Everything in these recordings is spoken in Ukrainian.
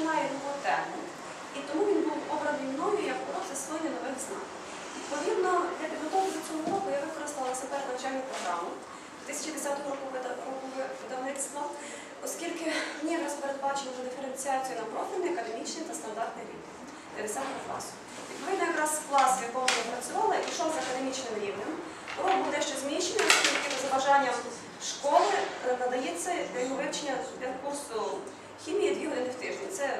починає нову тему, і тому він був обраний мною як урок засвоєння нових знань. Відповідно, для підготовки до цього року я використала себе навчальну програму 2010 року видавництва, оскільки в ній раз передбачено вже диференціацію на профільний, академічний та стандартний рівень 10 класу. Відповідно, якраз клас, в якому я працювала, пішов з академічним рівнем. Урок був дещо зміщений, оскільки за бажанням школи е, надається його вивчення для курсу хімії дві години в тиждень. Це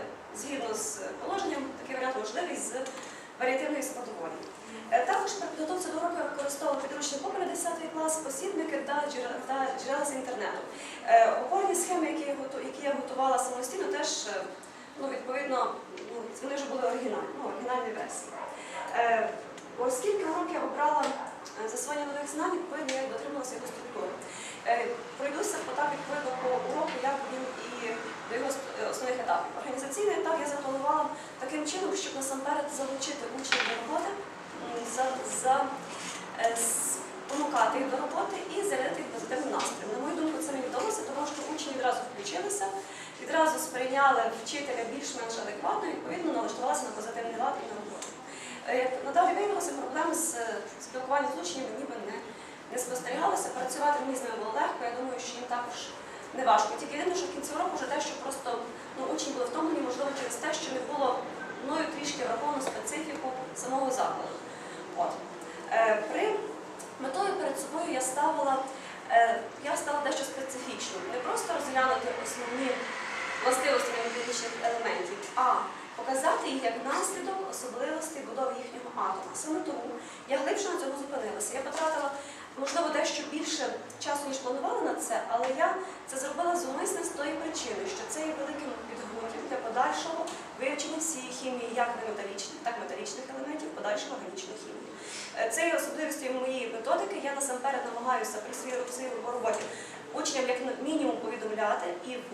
згідно з положенням такий варіант можливий з варіативної складової. Е, Також при підготовці до року я використовувала підручник попри 10 клас, посібники та джерела, з інтернету. Е, Опорні схеми, які я, готувала самостійно, теж е, ну, відповідно ну, вони вже були оригінальні, ну, оригінальні версії. Оскільки урок я обрала засвоєння нових знань, відповідно я дотрималася його структури. Е, Пройдуся по так по уроку, як він і до його е, основних етапів. Організаційний етап я запланувала таким чином, щоб насамперед залучити учнів до роботи, за, за, е, спонукати їх до роботи і зарядити їх позитивним настроєм. На мою думку, це мені вдалося, тому що учні відразу включилися, відразу сприйняли вчителя більш-менш адекватно, і відповідно налаштувалися на позитивний лад і на роботу. Надалі виявилося проблем з спілкуванням з учнями ніби не, не спостерігалося. Працювати мені з ними було легко, я думаю, що їм також не важко. Тільки єдине, що в кінці року вже дещо просто ну, учні були втомлені, можливо, через те, що не було мною трішки враховано специфіку самого закладу. От. Е, При метою перед собою я ставила, е, я ставила дещо специфічно. Не просто розглянути основні властивості неймовірних елементів, а показати їх як наслідок особливостей будови їхнього атома. Саме тому я глибше на цьому зупинилася. Я потратила, можливо, дещо більше часу, ніж планувала на це, але я це зробила зумисне з тої причини, що це є великим підґрунтям для подальшого вивчення всієї хімії, як неметалічних, так і металічних елементів, подальшого органічної хімії. Е, Це є особливістю моєї методики. Я насамперед намагаюся при своїй роботі учням як мінімум повідомляти і в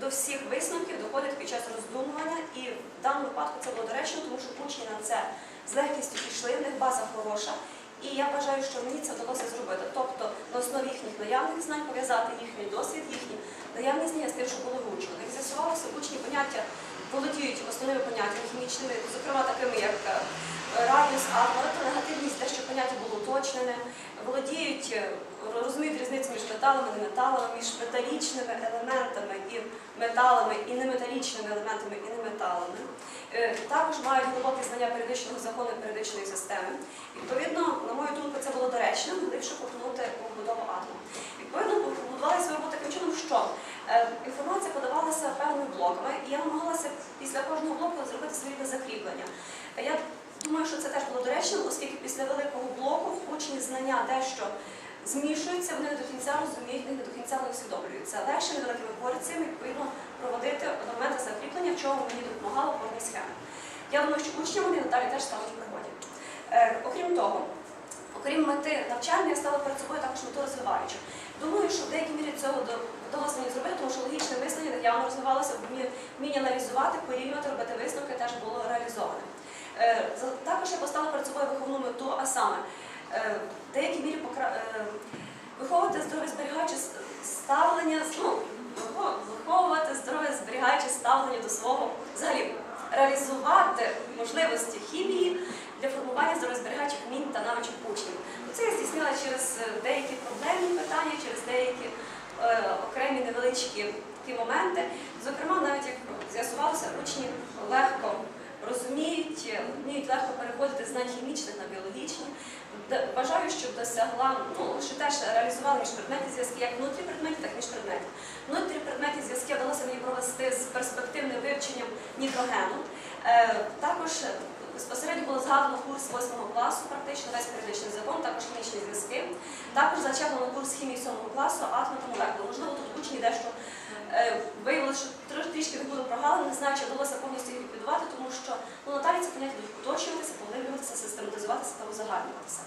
до всіх висновків доходить під час роздумування, і в даному випадку це було доречно, тому що учні на це з легкістю пішли, в них база хороша. І я вважаю, що мені це вдалося зробити. Тобто на основі їхніх наявних знань пов'язати їхній досвід, їхні наявні знання з тим, що було вручено. Як з'ясувалося, учні поняття володіють основними поняттями хімічними, зокрема такими як е, радіус, атом, електронегативність, те, що поняття було уточнене, володіють, е, розуміють різницю між металами, неметалами, між металічними елементами і металами, і неметалічними елементами і неметалами. Е, Також мають глибокі знання періодичного закону і періодичної системи. Відповідно, на мою думку, це було доречно, глибше повернути у будову атому. Відповідно, побудували свою роботу таким чином, що е, інформація подавалася певними блоками, і я намагалася після кожного блоку зробити своє закріплення. Я думаю, що це теж було доречно, оскільки після великого блоку учні знання дещо змішуються, вони не до кінця розуміють, не до кінця не усвідомлюються. Легше невеликими порціями відповідно проводити моменти закріплення, в чому мені допомагало повні схеми. Я думаю, що учням вони надалі теж стануть в пригоді. Е, окрім того, окрім мети навчання, я стала перед собою також мету розвиваючу. Думаю, що в деякій мірі цього вдалося мені зробити, тому що логічне мислення явно розвивалося, вміння вміння аналізувати, порівнювати, робити висновки теж було реалізоване. Е, Також я поставила перед собою виховну мету, а саме е, в деякій мірі покра... е, виховувати здорове зберігаюче с- ставлення, ну, виховувати здорове зберігаюче ставлення до свого, взагалі реалізувати можливості хімії для формування здоров'язберігаючих вмінь та навичок учнів. Це я здійснила через е, деякі проблемні питання, через деякі е, окремі невеличкі такі моменти. Зокрема, навіть як з'ясувалося, учні легко розуміють, е, вміють легко переходити з знань хімічних на біологічні. Вважаю, що досягла, ну, що теж реалізувала міжпредметні зв'язки як внутрі предметів, так і міжпредметів. Внутрі предметні зв'язки вдалося мені провести з перспективним вивченням нітрогену. Е, також безпосередньо було згадано курс 8 класу, практично весь періодичний закон, також хімічні зв'язки. Також зачеплено курс хімії 7 класу, атоми та молекули. Можливо, тут учні дещо е, виявили, що трішки не було прогалин, не знаю, чи вдалося повністю їх ліквідувати, тому що ну, надалі ці поняття будуть уточнюватися, поглиблюватися, систематизуватися та узагальнюватися.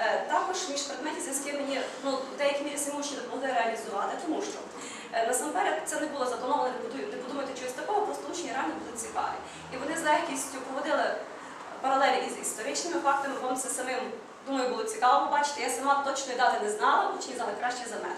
Е, Також між предметі зв'язки мені ну, в деякій мірі самі допомогли реалізувати, тому що е, насамперед це не було заплановано, не подумайте чогось такого, просто учні реально були цікаві. І вони з легкістю проводили паралелі із історичними фактами, вам це самим, думаю, було цікаво побачити. Я сама точної дати не знала, учні знали краще за мене.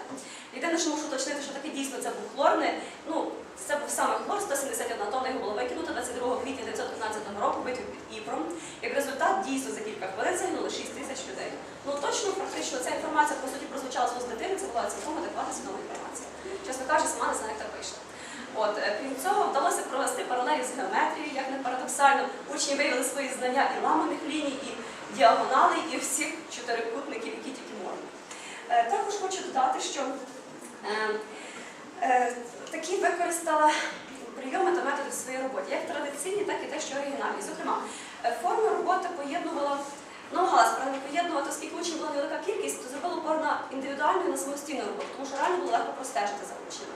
Єдине, що мушу уточнити, що таке дійсно це був хлорне. Ну, Це був саме хлор, 171 тонна його було викинуто 22 квітня 1915 року битві під Іпром. Як результат, дійсно за кілька хвилин загинуло 6 тисяч людей. Ну точно, практично ця інформація по суті прозвучала з дитини, це була цілком адекватна свідома інформація. Чесно кажучи, сама не знаю, як так вийшло. От, е, крім цього, вдалося провести паралелі з геометрією, як не парадоксально. Учні виявили свої знання і ламаних ліній, і діагоналей, і всіх чотирикутників, які тільки можна. Е, Також хочу додати, що е, е, такі використала прийоми та методи в своїй роботі, як традиційні, так і те, що оригінальні. Зокрема, форму роботи поєднувала, намагалася правильно поєднувати, оскільки учнів була невелика кількість, то зробила упор на індивідуальну і на самостійну роботу, тому що реально було легко простежити за учнями.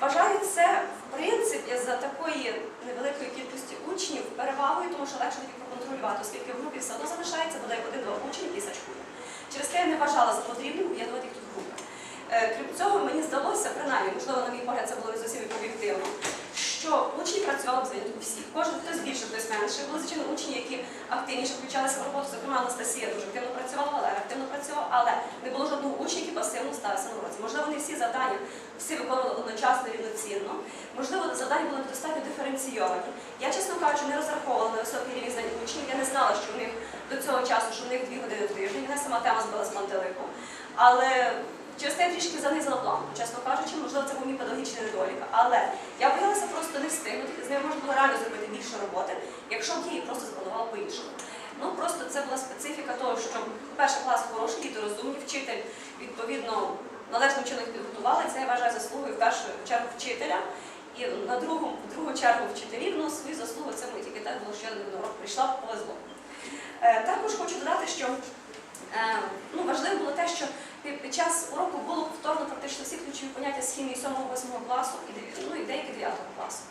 Вважаю це, принципі, за такої невеликої кількості учнів перевагою, тому що легше тоді проконтролювати, оскільки в групі все одно залишається бодай один-два учень, і сачкує. Через те я не вважала за потрібним об'єднувати їх тут групи. Е, Крім цього, мені здалося, принаймні, можливо, на мій погляд, це було зовсім об'єктивно, що учні працювали винятку всі. Кожен хтось більше, хтось менше. Були звичайно учні, які активніше включалися в роботу. Зокрема, Анастасія дуже активно працювала, Валера активно працював, але не було жодного учня, який пасивно ставився на уроці. Можливо, не всі завдання всі виконували одночасно рівноцінно. Можливо, завдання були недостатньо диференційовані. Я, чесно кажучи, не розраховувала на високий рівень знань учнів. Я не знала, що в них до цього часу, що в них дві години в тиждень. Мене сама тема збила з пантелику. Але через те я трішки занизила план, чесно кажучи, можливо, це був мій педагогічний недолік. Але я боялася просто не встигнути, з ними можна було реально зробити більше роботи, якщо б я її просто спланувала по-іншому. Ну просто це була специфіка того, що перший клас хороший, діти розумні, вчитель відповідно належним чином їх підготували. Це я вважаю заслугою в першу чергу вчителя. І на другу, другу чергу вчителів, ну свою заслугу це ми тільки так було, що я на урок прийшла, повезло. Е, також хочу додати, що е, ну, важливо було те, що під, час уроку було повторно практично всі ключові поняття з хімії 7-8 класу і, ну, деякі 9 класу.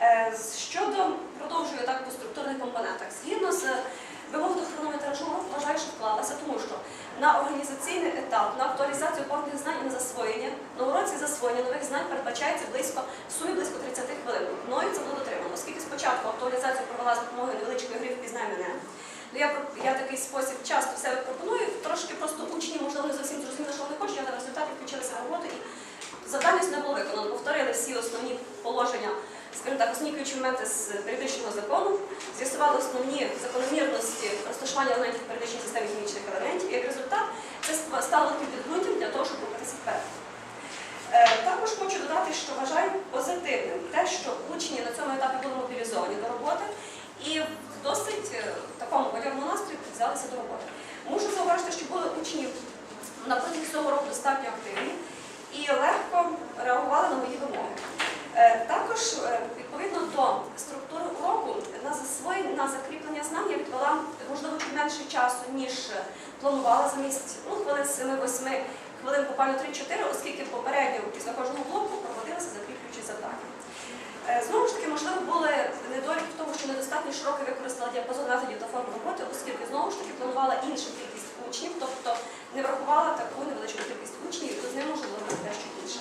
Е, Щодо продовжую так по структурних компонентах, згідно з вимог до хронометражу вважаю, що вклалася, тому що на організаційний етап, на актуалізацію повних знань і на засвоєння, на уроці засвоєння нових знань передбачається близько сумі близько 30 хвилин. Мною це було дотримано, оскільки спочатку актуалізацію провела за допомогою невеличкої гри «Впізнай мене. Ну, я, я такий спосіб часто в себе пропоную, трошки просто учні, можливо, не зовсім зрозуміли, що вони хочуть, але в результаті включилися в роботу. І завдання не було виконано. Повторили всі основні положення, скажімо так, основні ключові моменти з періодичного закону, з'ясували основні закономірності розташування елементів періодичної системи хімічних елементів, і як результат це стало підґрунтям для того, щоб рухатися вперед. Е, Також хочу додати, що вважаю позитивним те, що учні на цьому етапі були мобілізовані до роботи і в досить е, такому бадьорому настрої взялися до роботи. Мушу зауважити, що були учні на протязі цього року достатньо активні і легко реагували на мої вимоги. Е, Також е, відповідно до структури уроку на засвоєння, на закріплення знань я відвела можливо чуть менше часу, ніж е, планувала замість ну, хвилин 7-8 хвилин буквально 3-4, оскільки попередньо після кожного блоку проводилися закріплюючі завдання. Е, Знову ж таки, можливо, були недоліки в тому, що недостатньо широко використала діапазон методів та форм роботи, оскільки знову ж таки планувала іншу кількість учнів, тобто не врахувала таку невеличку кількість учнів, і з ним можна було робити дещо інше.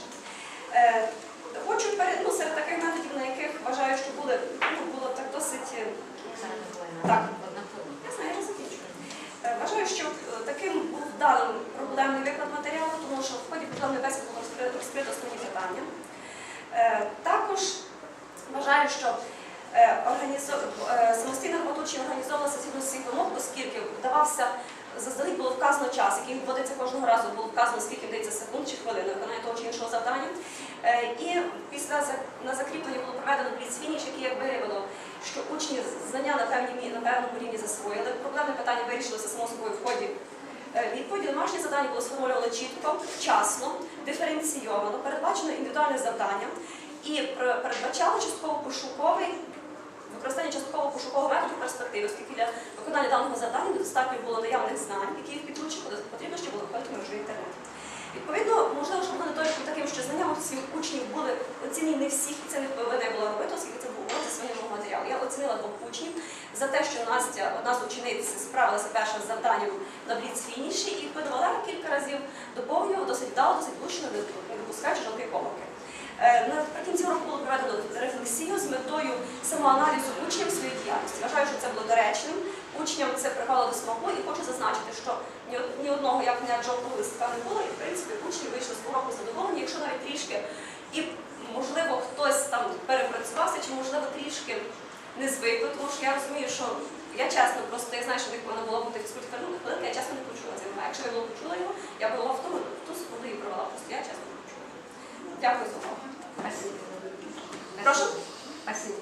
Е, Хочу перед ну, серед таких методів, на яких вважаю, що були ну, було так досить е, Так. я знаю, я вже закінчую. Е, Вважаю, що е, таким був вдалим проблемний виклад матеріалу, тому що в ході проблемної бесіди було розкрито розкрито основні питання. Е, Також вважаю, що е, е, самостійна робота учнів організовувалася згідно цих вимог, оскільки вдавався заздалегідь було вказано час, який вводиться кожного разу, було вказано, скільки вдається секунд чи хвилин на виконання того чи іншого завдання. Е, І після на закріплення було проведено бліцфініш, який як виявило, що учні знання на певному рівні засвоїли. Проблемне питання вирішилося само собою в ході Е, Відповіді домашні завдання було сформульовано чітко, вчасно, диференційовано, передбачено індивідуальне завдання і пер- передбачало частково пошуковий використання частково пошукового методу в перспективі, оскільки для виконання даного завдання недостатньо було наявних знань, які в підручнику потрібно ще було виходити мережу інтернету. Відповідно, можливо, що буде недоліком таким, що знання учнів були оцінені не всіх, і це не повинна була робити, оскільки це був урок зі своєму матеріалу. Я оцінила двох учнів за те, що Настя, одна з учениць, справилася перша з завданням на бліц-фініші, і видавала метою самоаналізу учням своєї діяльності. Вважаю, що це було доречним. Учням це припало до смаку і хочу зазначити, що ні одного як не жовтого листка не було, і в принципі учні вийшли з уроку задоволені, якщо навіть трішки, і можливо хтось там перепрацювався, чи можливо трішки не звикли, тому що я розумію, що я чесно просто я знаю, що в мене була бути фізкультурна хвилинка, я чесно не почула цього. Якщо я не почула його, я була в тому, то секунду її провела. Просто я чесно не почула. Дякую за увагу. Прошу. 也是